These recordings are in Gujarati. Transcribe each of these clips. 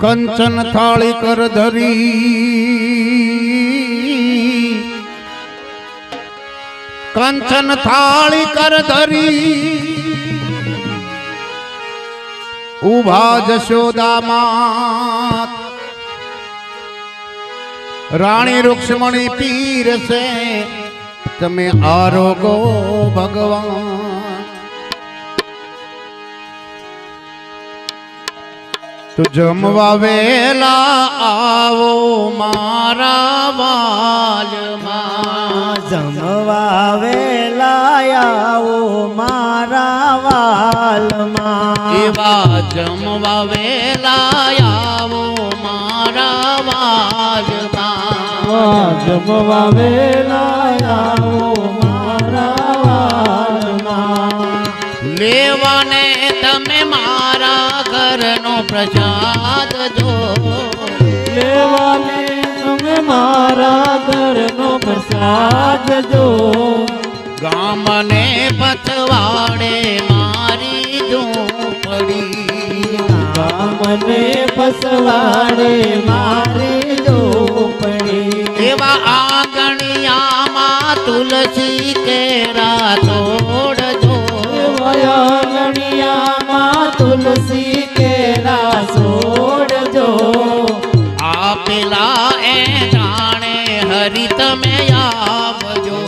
કંચન થાળી કર ધરી. કંચન થાળી કર ધરી. ઊભા જશોદામાં રાણી રૂક્ષ્મણી પીર છે તમે આરોગો ભગવાન. તો જમવા વેલા આવો મારા વાલમાં. જમવા વેલા આવો મારા વાલમાં. એવા જમવા વેલા આવો મારા વાલમાં. જમવા વેલા આવો મારા વાલમાં. લેવાને તમે મારા ઘરનો પ્રસાદ જો. લેવાને તમે મારા ઘરનો પ્રસાદ જો. ગામને પથવાડે મારી ઝૂંપડી. ગામને પસવાડે મારી ઝૂંપડી. એવા આંગણિયામાં તુલસી કેરા તોડજો વયાગણિયામાં તુલસી કેરા છોડજો આપેલા એ જાણે હરિ તમે આવજો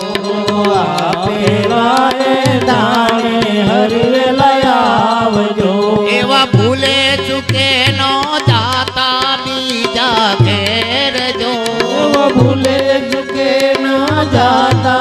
આપેલા એ દાણે હરિવેલા આવજો એવા ભૂલે ચૂકે નો જાતા બીજા ઘેર જો ભૂલે ચૂકે ના જાતા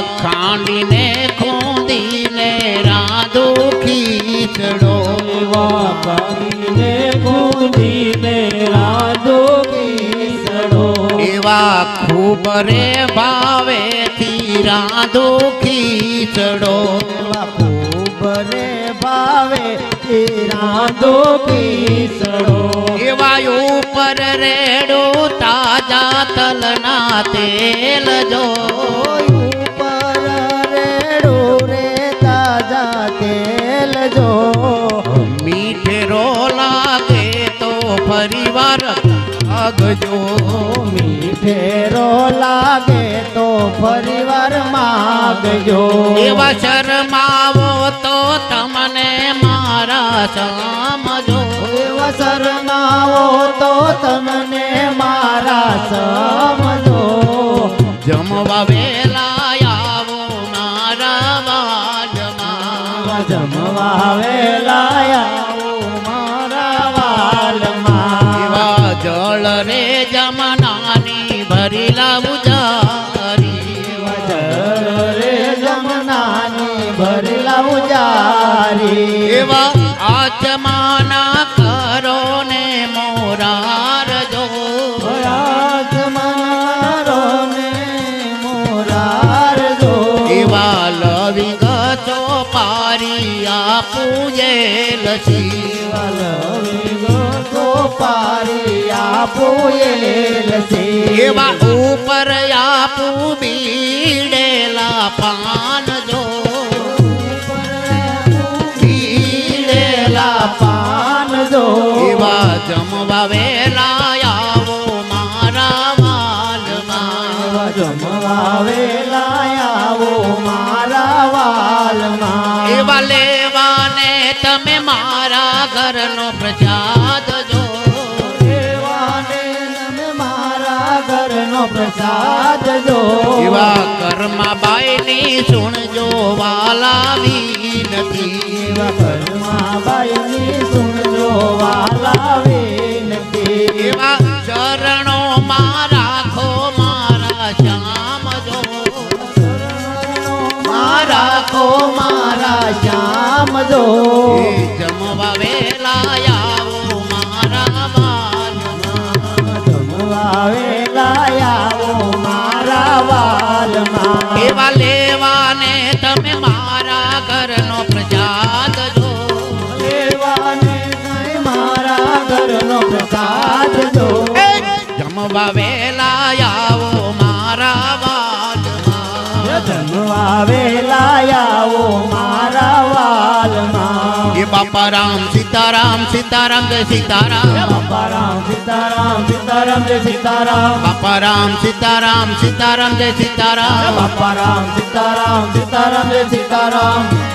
ખાંડીને ખૂંદીને રાધો ખીચડો. એવા પાણીને ગુંદીને રાધો ખીચડો. એવા ખૂબ રે ભાવેથી રાધો ખીચડો. ખૂબ રે ભાવે રાધો ખીચડો. એવા ઉપર રેડો તાજા તલના તેલ જો. ફરીવાર આગજો મીઠેરો લાગે તો ફરીવાર માગજો. એવા શરમાવો તો તમને મારા સમજો. એવા શરમાવો તો તમને મારા સમજો. જમવા વેલા આવો મારા વાજમાં. જમવા વેલા મોરાર જો રાજમનારો ને મોરાર જો એવા લવિંગ ચો પારી આપુજે લસી. તો પારી આપોયેલ છે એવા ઉપર આપું બીડેલા પાન જમવા વેલા આવો મારા વાલમાં. જમવા વેલા આવો મારા વાલમાં. એવા લેવાને તમે મારા ઘરનો પ્રસાદ જો. દેવાને તમે મારા ઘરનો પ્રસાદ જો. એવા કર્મા બાઈની સુણજો વાલા વિનતી એવા ઘરમાં બાઈની સુણજો શ્યામ જો. જમવા વેલા આવો મારા વાલમાં જમવા વેલા આવો મારા વાલમાં એવા લેવાને એ જમવા વેલા આવો મારા વાલમાં. જમવા વેલા આવો મારા વાલમાં. એ બાપા રામ સીતારામ સીતારામ જય સીતારામ. બાપા રામ સીતારામ સીતારામ જય સીતારામ. બાપા રામ સીતારામ સીતારામ જય સીતારામ. બાપા રામ સીતારામ સીતારામ જય સીતારામ.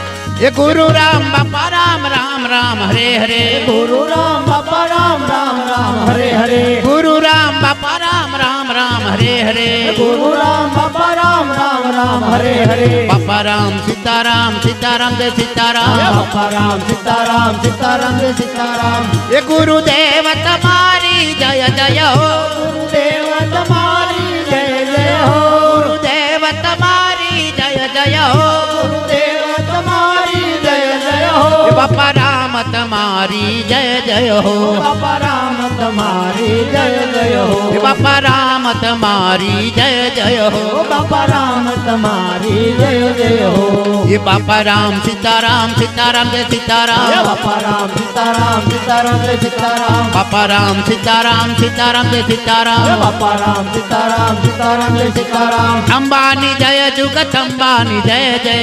એ ગુરુ રામ બાપા રામ રામ રામ હરે હરે. ગુરુ રામ બાપા રામ રામ રામ હરે હરે. ગુરુ રામ બાપા રામ રામ રામ હરે હરે. ગુરુ રામ બાપા રામ રામ રામ હરે હરે. બાપા રામ સીતારામ સીતારામ જય સીતારામ. બાપા રામ સીતારામ સીતારામ જય સીતારામ. એ ગુરુદેવ તમારી જય જય હો. ગુરુદેવ તમારી જય જય હો. ગુરુદેવ તમારી જય જય હો. બાપા રામ તમારી જય જય હો. બાપા રામ તમારી જય જય હો. બાપા રામ તમારી જય જય હો. બાપા રામ તમારી જય જય હો. એ બાપા રામ સીતારામ સીતારામ જય જય સીતારામ. બાપા રામ સીતારામ સીતારામ જય સીતારામ. બાપા રામ સીતારામ સીતારામ જય જય સીતારામ. બાપા રામ સીતારામ સીતારામ જય સીતારામ. અંબાની જય જુગત અંબાની જય જય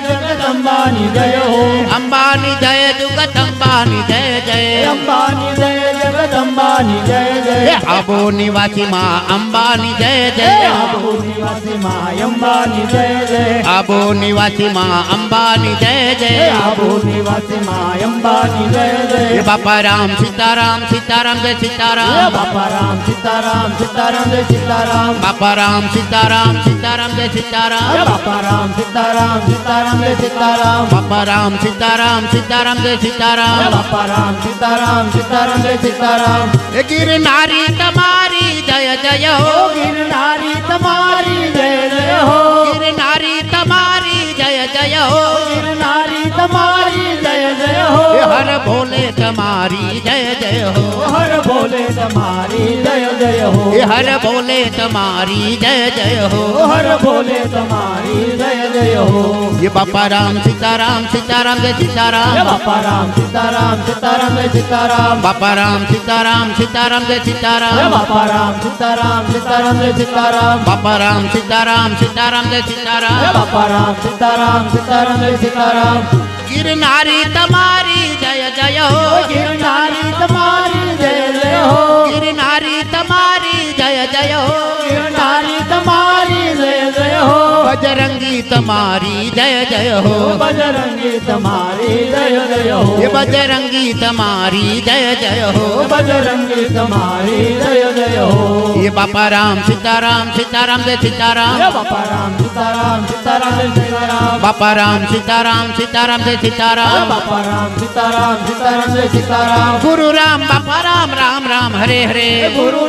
જય અંબાની જય હો. અંબાની જય જુગત અંબાની જય જય. અંબાની જય અંબાની જય જય. આબો નિવાસી માં અંબાની જય જય. આબુ નિવાસી માં અંબાની જય જય. આબો નિવાસી માં અંબાની જય જય. આબો નિવાસી માં અંબાની જય જય. બાપા રામ સીતારામ સીતારામ જય સીતારામ. બાપા રામ સીતારામ સીતારામ જય સીતારામ. બાપા રામ સીતારામ સીતારામ જય સીતારામ. બાપા રામ સીતારામ સીતારામ જય સીતારામ. બાપા રામ સીતારામ સીતારામ જય સીતારામ. બાપા રામ સીતારામ સીતારામ જય સીતારામ. એ ગિરનારી તમારી જય જય હો. ગિરનારી તમારી જય જય હો. ગિરનારી તમારી જય જય હો. ગિરનારી તમારી જય જય હો. હર ભોલે તમારી જય જય હો. હર ભોલે તમારી. જય હો. એ હર બોલે તમારી જય જય હો. હર બોલે તમારી જય જય હો. એ બાપા રામ સીતારામ સીતારામ જય सीताराम સીતારામ બાપા રામ સીતારામ સીતારામ જય સીતારામ. બાપા રામ સીતારામ સીતારામ જય જય સીતારામ બાપા રામ સીતારામ સીતારામ જય સીતારામ. બાપા રામ સીતારામ સીતારામ જય જય સીતારામ બાપા રામ સીતારામ સીતારામ જય સીતારામ. ગિરનારી તમારી જય જય ઓ હો. ગિરનારી તમારી જય જય હો. ગિરનારી તમારી જય જય હો. ગિરનારી તમારી જય જય હો. બજરંગી તમારી જય જય હો. બજરંગી તમારી જય જય હો બજરંગી તમારી જય જય હો. બજરંગી તમારી જય જય હો. બાપા રામ સીતારામ સીતારામ જય જય સીતારામ. બાપા રામ સીતારામ સીતારામ જય સીતારામ. બાપા રામ સીતારામ સીતારામ જય જય સીતારામ. બાપા રામ સીતારામ સીતારામ જય સીતારામ. ગુરુ રામ બાપા રામ રામ રામ હરે. હરે ગુરુ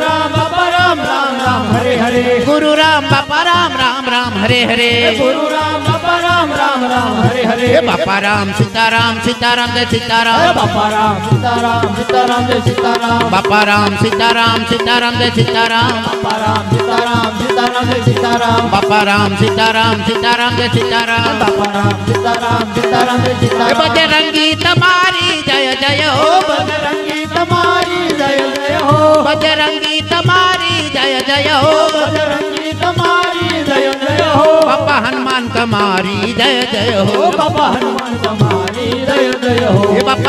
રામ રામ રામ હરે હરે. ગુરુ રામ બાપા રામ રામ રામ હરે હરે. ગુરુ રામ બાપા રામ રામ રામ હરે હરે. હે બાપા રામ સીતારામ સીતારામ જય સીતારામ. બાપા રામ સીતારામ સીતારામ જય સીતારામ. બાપા રામ સીતારામ સીતારામ જય સીતારામ. બાપા રામ સીતારામ સીતારામ જય સીતારામ. બાપા રામ સીતારામ સીતારામ જય સીતારામ. બાપા રામ સીતારામ સીતારામ જય સીતારામ. બજરંગી તમારી જય જય હો. બજરંગી તમારી જય જય હો. બજરંગી તમારી જય જય હો. બજરંગી તમારી જય જય હો. બાપા હનુમાન તમારી જય જય હો. બાપા હનુમાન તમારી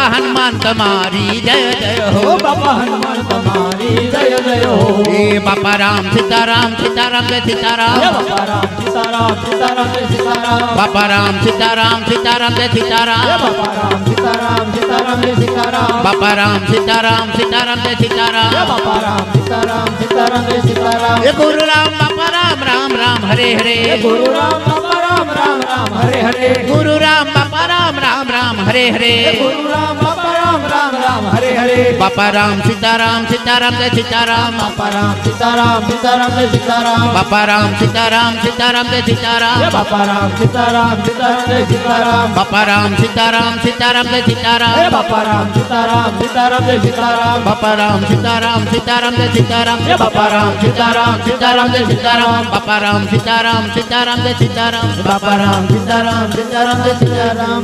બાપા હનુમાન તમારી જય જય હો. બાપા હનુમાન તમારી જય જય હો. એ બાપા રામ સીતારામ સીતારામ જય સીતારામ. બાપા રામ સીતારામ સીતારામ જય સીતારામ. બાપા રામ સીતારામ સીતારામ જય સીતારામ. બાપા રામ સીતારામ સીતારામ જય સીતારામ. બાપા રામ સીતારામ સીતારામ જય જય સીતારામ બાપા રામ સીતારામ સીતારામ જય સીતારામ. એ ગુરુ રામ બાપા રામ રામ રામ હરે હરે. ગુરુ રામ બાપા રામ રામ હરે હરે ગુરુ રામ બાપા રામ રામ રામ હરે હરે ગુરુ રામ બાપા રામ રામ રામ હરે હરે બાપા રામ સીતારામ સીતારામ જય સીતારામ બાપા રામ સીતારામ સીતારામ જય સીતારામ બાપા રામ સીતારામ સીતારામ જય સીતારામ બાપા રામ સીતારામ સીતારામ જય સીતારામ બાપા રામ સીતારામ સીતારામ જય સીતારામ બાપા રામ સીતારામ સીતારામ જય સીતારામ બાપા રામ સીતારામ સીતારામ જય સીતારામ બાપા રામ સીતારામ સીતારામ જય સીતારામ બાપા રામ સીતારામ સીતારામ જય સીતારામ બાપા રામ સીતારામ સીતારામ સીતારામ.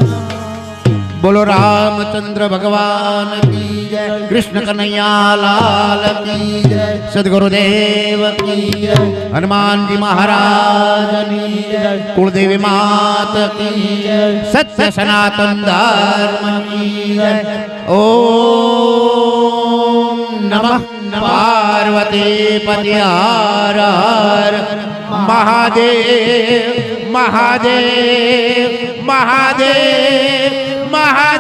બોલો રામચંદ્ર ભગવાન કી જય, કૃષ્ણ કનૈયા લાલ કી જય, સદગુરુદેવ કી જય, હનુમાનજી મહારાજની જય, કુળદેવી માત કી જય, સત્ય સનાતન ધર્મ કી જય. ઓમ નમઃ પાર્વતી પતિ હર હર મહાદેવ. મહાદેવ મહાદેવ મહાદેવ